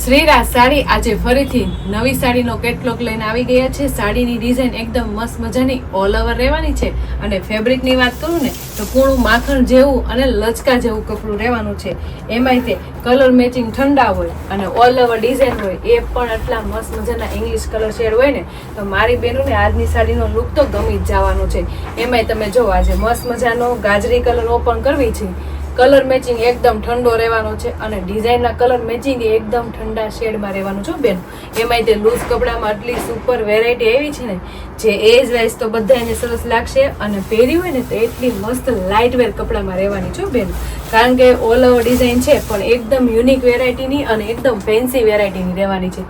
શ્રીરાજ સાડી આજે ફરીથી નવી સાડીનો કેટલોગ લઈને આવી ગયા છે. સાડીની ડિઝાઇન એકદમ મસ્ત મજાની ઓલ ઓવર રહેવાની છે અને ફેબ્રિકની વાત કરું ને, તો કૂણું માખણ જેવું અને લચકા જેવું કપડું રહેવાનું છે. એમાંય તે કલર મેચિંગ ઠંડા હોય અને ઓલ ઓવર ડિઝાઇન હોય, એ પણ આટલા મસ્ત મજાના ઇંગ્લિશ કલર શેડ હોય ને, તો મારી બહેનોને આજની સાડીનો લુક તો ગમી જ જવાનો છે. એમાંય તમે જો આજે મસ્ત મજાનો ગાજરી કલર ઓપન કરવી છે કલર મેચિંગ એકદમ ઠંડો રહેવાનો છે અને ડિઝાઇનના કલર મેચિંગ એકદમ ઠંડા શેડમાં રહેવાનું છે બેન. એમાંય તે લૂઝ કપડામાં આટલી સુપર વેરાયટી એવી છે ને, જે એજ વાઇઝ તો બધાને સરસ લાગશે અને પહેરી હોય ને તો એટલી મસ્ત લાઇટ વેર કપડામાં રહેવાની છે બેન. કારણ કે ઓલ ઓવર ડિઝાઇન છે, પણ એકદમ યુનિક વેરાયટીની અને એકદમ ફેન્સી વેરાયટીની રહેવાની છે.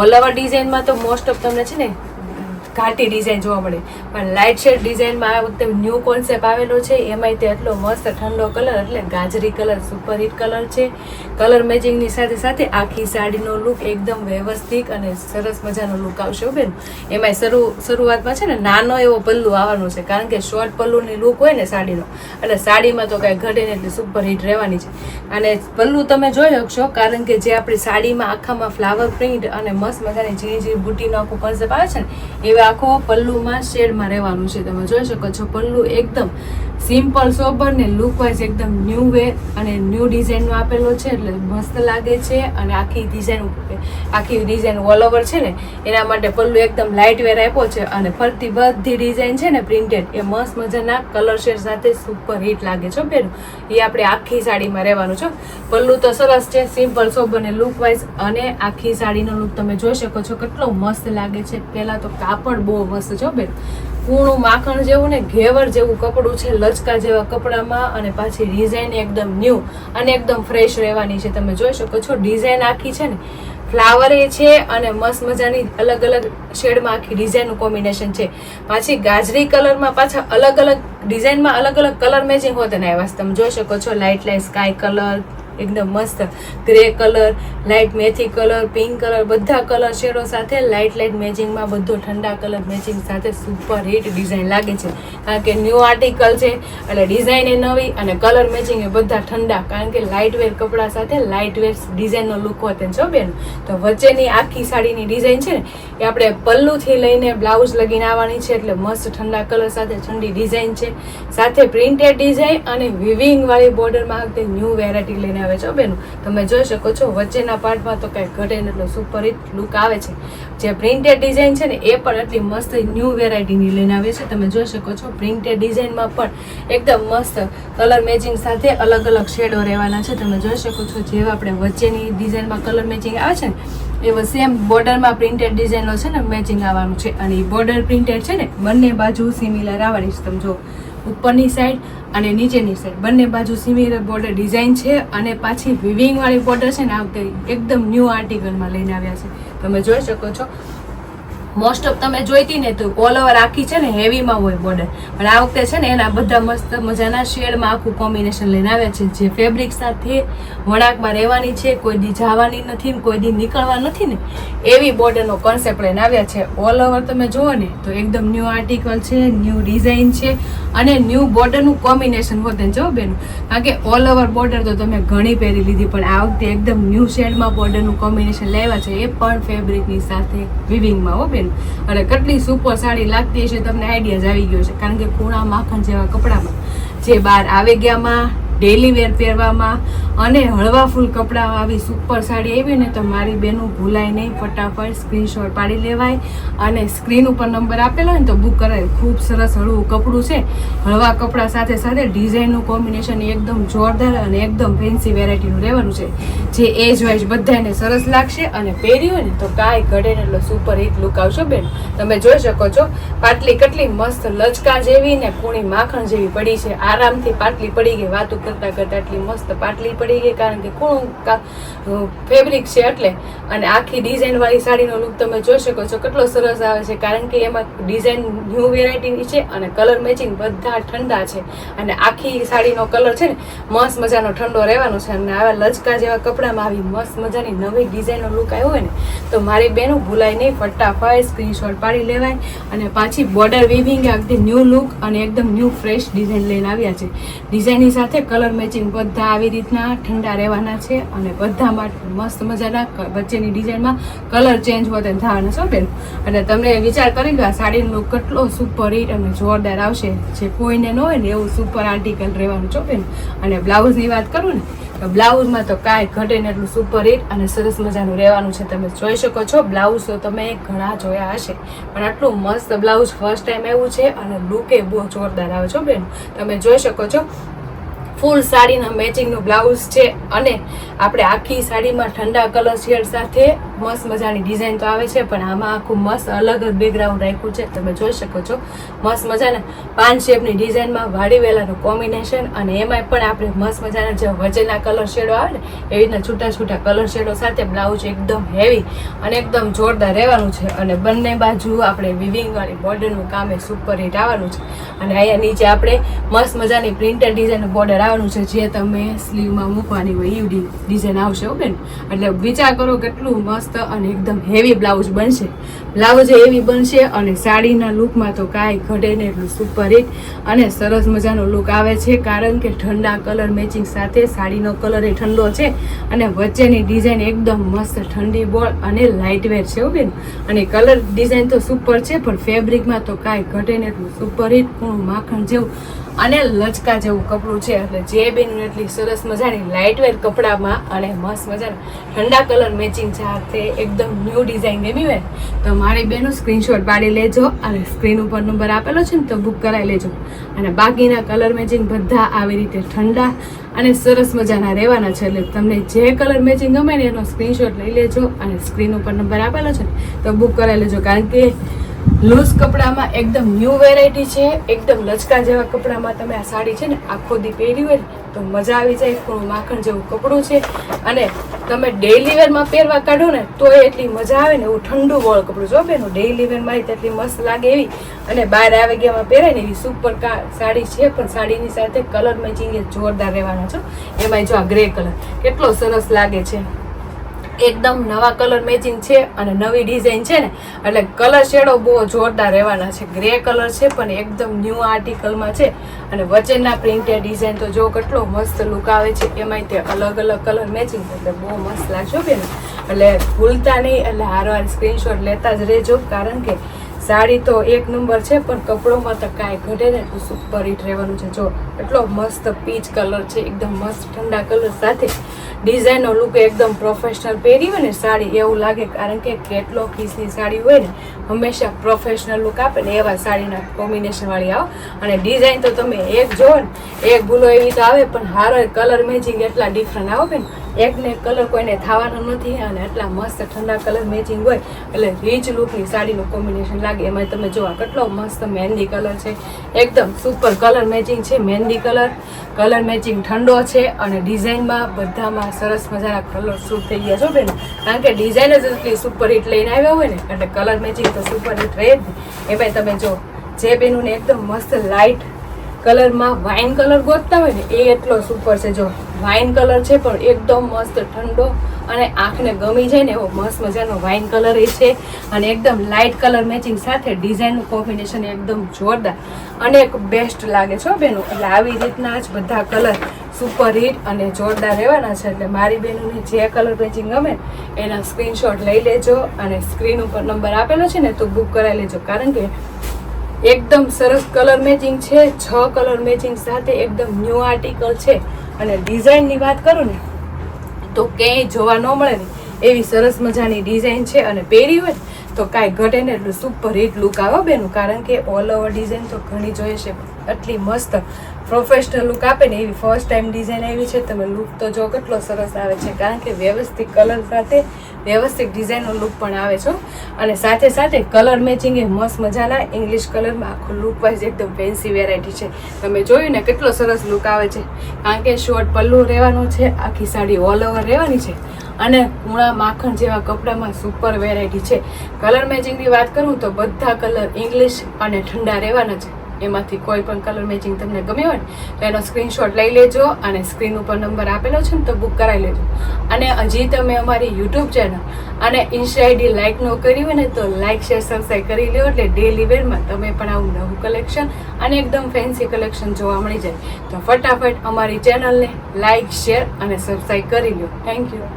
ઓલ ઓવર ડિઝાઇનમાં તો મોસ્ટ ઓફ તમને છે ને ઘાટી ડિઝાઇન જોવા મળે. પણ લાઇટ શેડ ડિઝાઇનમાં આ વખતે ન્યૂ કોન્સેપ્ટ આવેલો છે. એમાંય તે એટલો મસ્ત ઠંડો કલર એટલે ગાજરી કલર સુપર હિટ કલર છે કલર મેચિંગની સાથે સાથે આખી સાડીનો લુક એકદમ વ્યવસ્થિત અને સરસ મજાનો લુક આવશે બેન. એમાંય શરૂ, શરૂઆતમાં છે ને નાનો એવો પલ્લુ આવવાનો છે. કારણ કે શોર્ટ પલ્લુની લુક હોય ને સાડીનો. એટલે સાડીમાં તો કાંઈ ઘટે ને એટલે સુપર હિટ રહેવાની છે. અને પલ્લુ તમે જોઈ શકશો, કારણ કે જે આપણી સાડીમાં આખામાં ફ્લાવર પ્રિન્ટ અને મસ્ત મજાની ઝીણી ઝીણી બુટીનો આખો કોન્સેપ્ટ આવે છે ને, એવા આખો પલ્લુમાં શેડમાં રહેવાનું છે. તમે જોઈ શકો છો પલ્લુ એકદમ સિમ્પલ સોબર ને લુક વાઇઝ એકદમ ન્યૂ વે અને ન્યૂ ડિઝાઇનનો આપેલો છે એટલે મસ્ત લાગે છે અને આખી ડિઝાઇન આખી ડિઝાઇન ઓલ ઓવર છે ને, એના માટે પલ્લુ એકદમ લાઇટ વેર આપ્યો છે અને ફરતી બધી ડિઝાઇન છે ને પ્રિન્ટેડ એ મસ્ત મજાના કલર શેડ સાથે સુપર હિટ લાગે છે બેન એ આપણે આખી સાડીમાં રહેવાનું છે પલ્લુ તો સરસ છે સિમ્પલ સોબર ને લુક વાઇઝ અને આખી સાડીનો લુક તમે જોઈ શકો છો કેટલો મસ્ત લાગે છે. પહેલાં તો કાપડ બહુ મસ્ત છે બેન. કૂણું માખણ જેવું ને ઘેવર જેવું કપડું છે લચકા જેવા કપડામાં અને પાછી ડિઝાઇન એકદમ ન્યૂ અને એકદમ ફ્રેશ રહેવાની છે. તમે જોઈ શકો છો ડિઝાઇન આખી છે ને ફ્લાવર છે અને મસ્ત મજાની અલગ અલગ શેડમાં આખી ડિઝાઇનનું કોમ્બિનેશન છે. પાછી ગાજરી કલરમાં પાછા અલગ અલગ ડિઝાઇનમાં અલગ અલગ કલર મેચિંગ હોત ને આવ્યા તમે જોઈ શકો છો લાઇટ લાઇટ સ્કાય કલર એકદમ મસ્ત. ગ્રે કલર લાઇટ મેથી કલર પિંક કલર બધા કલર શેડો સાથે લાઇટ લાઇટ મેચિંગમાં બધો ઠંડા કલર મેચિંગ સાથે સુપર હિટ ડિઝાઇન લાગે છે. કારણ કે ન્યૂ આર્ટિકલ છે, એટલે ડિઝાઇન એ નવી અને કલર મેચિંગ એ બધા ઠંડા. કારણ કે લાઇટ વેર કપડાં સાથે લાઇટ વેર ડિઝાઇનનો લુક હોય છો બેન. તો વચ્ચેની આખી સાડીની ડિઝાઇન છે ને, એ આપણે પલ્લુથી લઈને બ્લાઉઝ લગીને આવવાની છે, એટલે મસ્ત ઠંડા કલર સાથે ઠંડી ડિઝાઇન છે. સાથે પ્રિન્ટેડ ડિઝાઇન અને વિવિંગ વાળી બોર્ડરમાં વખતે ન્યૂ વેરાયટી લઈને આવે છે બેનું? તમે જોઈ શકો છો, વચ્ચેના પાર્ટમાં તો કાંઈ ઘટે ને એટલો સુપરિત લુક આવે છે. જે પ્રિન્ટેડ ડિઝાઇન છે ને, એ પણ એટલી મસ્ત ન્યૂ વેરાયટીની લઈને આવે છે. તમે જોઈ શકો છો, પ્રિન્ટેડ ડિઝાઇનમાં પણ એકદમ મસ્ત કલર મેચિંગ સાથે અલગ અલગ શેડો રહેવાના છે. તમે જોઈ શકો છો, જેવા આપણે વચ્ચેની ડિઝાઇનમાં કલર મેચિંગ આવે છે ને, એવો સેમ બોર્ડરમાં પ્રિન્ટેડ ડિઝાઇનનો છે ને મેચિંગ આવવાનું છે. અને એ બોર્ડર પ્રિન્ટેડ છે ને, બંને બાજુ સિમિલર આવવાની છે. તમે જો ઉપરની સાઈડ અને નીચેની સાઈડ બંને બાજુ સિમિલર બોર્ડર ડિઝાઇન છે અને પાછી વિવિંગ વાળી બોર્ડર છે ને, આ એકદમ ન્યૂ આર્ટિકલમાં લઈને આવ્યા છે. તમે જોઈ શકો છો. મોસ્ટ ઓફ તમે જોઈતી ને તો ઓલ ઓવર આખી છે ને હેવીમાં હોય બોર્ડર પણ આ વખતે છે ને એના બધા મસ્ત મજાના શેડમાં આખું કોમ્બિનેશન લઈને આવ્યા છે. જે ફેબ્રિક સાથે વળાંકમાં રહેવાની છે, કોઈ દી જવાની નથી ને કોઈ દી નીકળવા નથી ને, એવી બોર્ડરનો કોન્સેપ્ટ લઈને આવ્યા છે. ઓલ ઓવર તમે જુઓ ને તો એકદમ ન્યૂ આર્ટિકલ છે ન્યૂ ડિઝાઇન છે અને ન્યૂ બોર્ડરનું કોમ્બિનેશન હોતે જો બેન. કારણ કે ઓલ ઓવર બોર્ડર તો તમે ઘણી પહેરી લીધી, પણ આ વખતે એકદમ ન્યૂ શેડમાં બોર્ડરનું કોમ્બિનેશન લાવ્યા છે. એ પણ ફેબ્રિકની સાથે વિવિંગમાં હો બેન. અને કેટલી સુપર સાડી લાગતી હશે તમને આઈડિયા જ આવી ગયો છે. કારણ કે ખૂણા માખણ જેવા કપડામાં જે બહાર આવે ગયામાં ડેલી વેર પહેરવામાં અને હળવા ફૂલ કપડાં આવી સુપર સાડી આવી ને તો મારી બેનું ભૂલાય નહીં, ફટાફટ સ્ક્રીનશોટ પાડી લેવાય અને સ્ક્રીન ઉપર નંબર આપેલો ને તો બુક કરાય. ખૂબ સરસ હળવું કપડું છે. હળવા કપડાં સાથે સાથે ડિઝાઇનનું કોમ્બિનેશન એકદમ જોરદાર અને એકદમ ફેન્સી વેરાયટીનું રહેવાનું છે. જે એજ વાઇઝ બધાને સરસ લાગશે અને પહેર્યું હોય ને તો કાંઈ ઘડે ને એટલો સુપર હિટ લુક આવશો બેન. તમે જોઈ શકો છો, પાટલી કેટલી મસ્ત લચકા જેવી ને કુણી માખણ જેવી પડી છે. આરામથી પાટલી પડી ગઈ, વાતું કરતા કરતાં આટલી મસ્ત પાટલી પડી ગઈ, કારણ કે કોણ ફેબ્રિક છે એટલે. અને આખી ડિઝાઇનવાળી સાડીનો લુક તમે જોઈ શકો છો, કેટલો સરસ આવે છે, કારણ કે એમાં ડિઝાઇન ન્યૂ વેરાયટીની છે અને કલર મેચિંગ બધા ઠંડા છે. અને આખી સાડીનો કલર છે ને, મસ્ત મજાનો ઠંડો રહેવાનો છે. અને આવા લચકા જેવા કપડામાં આવી મસ્ત મજાની નવી ડિઝાઇનનો લુક આવ્યો હોય ને, તો મારી બેનો ભૂલાય નહીં, ફટાફટ સ્ક્રીનશોટ પાડી લેવાય અને પાછી બોર્ડર વિવિંગ એકદમ ન્યૂ લુક અને એકદમ ન્યૂ ફ્રેશ ડિઝાઇન લઈને આવ્યા છે. ડિઝાઇનની સાથે કલર મેચિંગ બધા આવી રીતના ઠંડા રહેવાના છે અને બધા માટે મસ્ત મજાના વચ્ચેની ડિઝાઇનમાં કલર ચેન્જ હોતે થવાના છો બેન. અને તમને વિચાર કરી લો, આ સાડીનો લુક કેટલો સુપર હિટ અને જોરદાર આવશે. જે કોઈને ન હોય ને એવું સુપર આર્ટિકલ રહેવાનું છો બેન. અને બ્લાઉઝની વાત કરું ને, તો બ્લાઉઝમાં તો કાંઈ ઘટે ને એટલું સુપર હિટ અને સરસ મજાનું રહેવાનું છે. તમે જોઈ શકો છો, બ્લાઉઝ તો તમે ઘણા જોયા હશે. પણ આટલું મસ્ત બ્લાઉઝ ફર્સ્ટ ટાઈમ આવ્યું છે અને લુકે બહુ જોરદાર આવે છો બેન. તમે જોઈ શકો છો ફૂલ સાડીના મેચિંગનું બ્લાઉઝ છે અને આપણે આખી સાડીમાં ઠંડા કલર શેડ સાથે મસ્ત મજાની ડિઝાઇન તો આવે છે, પણ આમાં આખું મસ્ત અલગ જ બેકગ્રાઉન્ડ રાખ્યું છે. તમે જોઈ શકો છો, મસ્ત મજાના પાન શેપની ડિઝાઇનમાં વાડી વેલાનું કોમ્બિનેશન અને એમાંય પણ આપણે મસ્ત મજાના જે વચ્ચેના કલર શેડો આવે ને, એવી રીતના છૂટા છૂટા કલર શેડો સાથે બ્લાઉઝ એકદમ હેવી અને એકદમ જોરદાર રહેવાનું છે. અને બંને બાજુ આપણે વિવિંગ વાળી બોર્ડરનું કામ એ સુપર હિટ આવવાનું છે. અને અહીંયા નીચે આપણે મસ્ત મજાની પ્રિન્ટેડ ડિઝાઇનનું બોર્ડર આવવાનું છે, જે તમે સ્લીવમાં મૂકવાની હોય એવી ડિઝાઇન આવશે બેન. એટલે વિચાર કરો કેટલું મસ્ત અને એકદમ હેવી બ્લાઉઝ બનશે. બ્લાઉઝ એવી બનશે અને સાડીના લુકમાં તો કાંઈ ઘટે ને એટલું સુપર હિટ અને સરસ મજાનો લુક આવે છે કારણ કે ઠંડા કલર મેચિંગ સાથે સાડીનો કલર એ ઠંડો છે અને વચ્ચેની ડિઝાઇન એકદમ મસ્ત ઠંડી બોળ અને લાઇટવેર છે બેન. અને કલર ડિઝાઇન તો સુપર છે પણ ફેબ્રિકમાં તો કાંઈ ઘટે ને એટલું સુપર હિટ કૂણું માખણ જેવું. અને લચકા જેવું કપડું છે. એટલે જે બેન એટલી સરસ મજાની લાઇટ વેર કપડામાં અને મસ્ત મજાના ઠંડા કલર મેચિંગ સાથે એકદમ ન્યૂ ડિઝાઇન ગમી હોય તો મારી બેનો સ્ક્રીનશોટ પાડી લેજો અને સ્ક્રીન ઉપર નંબર આપેલો છે ને તો બુક કરાવી લેજો. અને બાકીના કલર મેચિંગ બધા આવી રીતે ઠંડા અને સરસ મજાના રહેવાના છે. એટલે તમને જે કલર મેચિંગ ગમે ને એનો સ્ક્રીનશોટ લઈ લેજો અને સ્ક્રીન ઉપર નંબર આપેલો છે તો બુક કરાવી લેજો. કારણ કે લૂઝ કપડામાં એકદમ ન્યૂ વેરાયટી છે, એકદમ લચકા જેવા કપડામાં તમે આ સાડી છે ને આખો દી પહેરી હોય તો મજા આવી જાય, થોડું માખણ જેવું કપડું છે. અને તમે ડેઈલી વેરમાં પહેરવા કાઢો ને તો એટલી મજા આવે ને એવું ઠંડુ વોળ કપડું જો બેનું. ડેઇલી વેરમાં તેટલી મસ્ત લાગે એવી. અને બહાર આવી ગયામાં પહેરાય ને એવી સુપર સાડી છે, પણ સાડીની સાથે કલર મેચિંગ જોરદાર રહેવાના છો એમાંય જો આ ગ્રે કલર કેટલો સરસ લાગે છે. એકદમ નવા કલર મેચિંગ છે અને નવી ડિઝાઇન છે ને. એટલે કલર શેડો બહુ જોરદાર રહેવાના છે. ગ્રે કલર છે, પણ એકદમ ન્યૂ આર્ટિકલમાં છે. અને વચ્ચેના પ્રિન્ટેડ ડિઝાઇન તો જો કેટલો મસ્ત લુક આવે છે, એમાંય તે અલગ અલગ કલર મેચિંગ એટલે બહુ મસ્ત લાગશો બેન. એટલે ભૂલતા નહીં, એટલે હારવાર સ્ક્રીનશોટ લેતા જ રહેજો. કારણ કે સાડી તો એક નંબર છે, પણ કપડોમાં તો કાંઈ ઘટે ને એટલું સુપર હિટ રહેવાનું છે. જો, એટલો મસ્ત પીચ કલર છે, એકદમ મસ્ત ઠંડા કલર સાથે. ડિઝાઇનનો લુક એકદમ પ્રોફેશનલ પહેરી હોય ને, સાડી એવું લાગે કારણ કે કેટલો પીસની સાડી હોય ને, હંમેશા પ્રોફેશનલ લુક આપે ને, એવા સાડીના કોમ્બિનેશનવાળી આવો. અને ડિઝાઇન તો તમે એક જોવો ને, એક ભૂલો એવી તો આવે, પણ હારો કલર મેચિંગ એટલા ડિફરન્ટ આવે ને એકને એક કલર કોઈને થવાનો નથી અને એટલા મસ્ત ઠંડા કલર મેચિંગ હોય, એટલે રીચ લુકની સાડીનું કોમ્બિનેશન લાગે. એમાં તમે જોવા કેટલો મસ્ત મહેંદી કલર છે. એકદમ સુપર કલર મેચિંગ છે મહેંદી કલર કલર મેચિંગ ઠંડો છે અને ડિઝાઇનમાં બધામાં સરસ મજાના કલર શૂટ થઈ ગયા છો બેન. કારણ કે ડિઝાઇન જ એટલી સુપર હિટ લઈને આવ્યા હોય ને, એટલે કલર મેચિંગ તો સુપર હિટ રહે જ ને. એમાંય તમે જો જે બેનુંને એકદમ મસ્ત લાઇટ કલરમાં વાઇન કલર ગોતતા હોય ને, એ એટલો સુપર છે. જો વાઇન કલર છે પણ એકદમ મસ્ત ઠંડો અને આંખને ગમી જાય ને એવો મસ્ત મજાનો વાઇન કલર એ છે. અને એકદમ લાઇટ કલર મેચિંગ સાથે ડિઝાઇનનું કોમ્બિનેશન એકદમ જોરદાર અને એક બેસ્ટ લાગે છે બેનો. એટલે આવી રીતના જ બધા કલર સુપર હિટ અને જોરદાર રહેવાના છે. એટલે મારી બહેનોને જે કલર મેચિંગ ગમે એના સ્ક્રીનશોટ લઈ લેજો અને સ્ક્રીન ઉપર નંબર આપેલો છે ને, તો બુક કરાવી લેજો. કારણ કે એકદમ સરસ કલર મેચિંગ છે. છ કલર મેચિંગ સાથે એકદમ ન્યૂ આર્ટિકલ છે. અને ડિઝાઇનની વાત કરું ને, તો ક્યાંય જોવા ન મળે ને એવી સરસ મજાની ડિઝાઇન છે અને પહેરી હોય તો કાંઈ ઘટે ને એટલું સુપર હિટ લુક આવે બેનું. કારણ કે ઓલ ઓવર ડિઝાઇન તો ઘણી જોઈએ છે આટલી મસ્ત પ્રોફેશનલ લુક આપે ને એવી ફર્સ્ટ ટાઈમ ડિઝાઇન આવી છે. તમે લુક તો જો કેટલો સરસ આવે છે. કારણ કે વ્યવસ્થિત કલર સાથે વ્યવસ્થિત ડિઝાઇનનો લુક પણ આવે છે અને સાથે સાથે કલર મેચિંગ એ મસ્ત મજાના ઇંગ્લિશ કલરમાં આખું લુક વાઇઝ એકદમ ફેન્સી વેરાયટી છે. તમે જોયું ને કેટલો સરસ લુક આવે છે. કારણ કે શોર્ટ પલ્લું રહેવાનું છે, આખી સાડી ઓલ ઓવર રહેવાની છે. અને કુણા માખણ જેવા કપડામાં સુપર વેરાયટી છે. કલર મેચિંગની વાત કરું તો બધા કલર ઇંગ્લિશ અને ઠંડા રહેવાના છે. એમાંથી કોઈ પણ કલર મેચિંગ તમને ગમ્યો હોય, તો એનો સ્ક્રીનશોટ લઈ લેજો અને સ્ક્રીન ઉપર નંબર આપેલો છે ને તો બુક કરાવી લેજો. અને હજી તમે અમારી યુટ્યુબ ચેનલ અને ઇન્સ્ટા આઈડી લાઇક ન કરી હોય ને તો લાઇક શેર સબસ્ક્રાઈબ કરી લો એટલે ડેલી વેરમાં તમે પણ આવું નવું કલેક્શન અને એકદમ ફેન્સી કલેક્શન જોવા મળી જાય. તો ફટાફટ અમારી ચેનલને લાઇક શેર અને સબસ્ક્રાઈબ કરી લો થેન્ક યુ